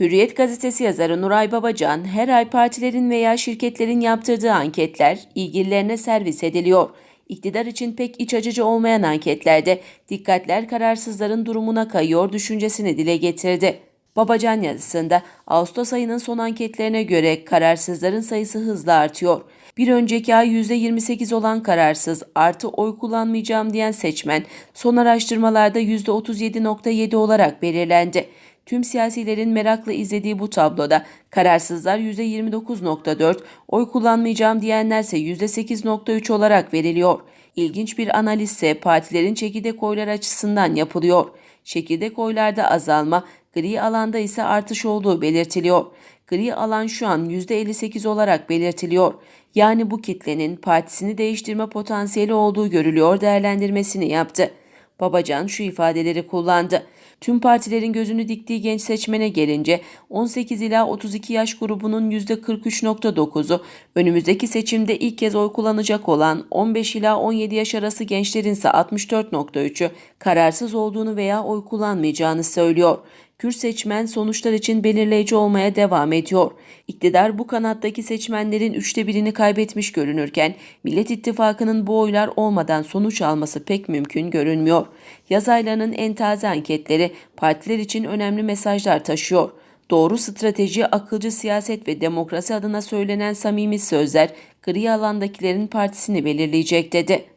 Hürriyet gazetesi yazarı Nuray Babacan, her ay partilerin veya şirketlerin yaptırdığı anketler ilgililerine servis ediliyor. İktidar için pek iç açıcı olmayan anketlerde dikkatler kararsızların durumuna kayıyor düşüncesini dile getirdi. Babacan yazısında Ağustos ayının son anketlerine göre kararsızların sayısı hızla artıyor. Bir önceki ay %28 olan kararsız artı oy kullanmayacağım diyen seçmen son araştırmalarda %37.7 olarak belirlendi. Tüm siyasilerin merakla izlediği bu tabloda kararsızlar %29.4, oy kullanmayacağım diyenlerse %8.3 olarak veriliyor. İlginç bir analiz ise partilerin çekirdek oylar açısından yapılıyor. Çekirdek oylarda azalma, gri alanda ise artış olduğu belirtiliyor. Gri alan şu an %58 olarak belirtiliyor. Yani bu kitlenin partisini değiştirme potansiyeli olduğu görülüyor değerlendirmesini yaptı. Babacan şu ifadeleri kullandı. Tüm partilerin gözünü diktiği genç seçmene gelince 18 ila 32 yaş grubunun %43.9'u, önümüzdeki seçimde ilk kez oy kullanacak olan 15 ila 17 yaş arası gençlerin ise 64.3'ü kararsız olduğunu veya oy kullanmayacağını söylüyor. Kürt seçmen sonuçlar için belirleyici olmaya devam ediyor. İktidar bu kanattaki seçmenlerin üçte birini kaybetmiş görünürken Millet İttifakı'nın bu oylar olmadan sonuç alması pek mümkün görünmüyor. Yaz aylarının en taze anketleri partiler için önemli mesajlar taşıyor. Doğru strateji, akılcı siyaset ve demokrasi adına söylenen samimi sözler gri alandakilerin partisini belirleyecek dedi.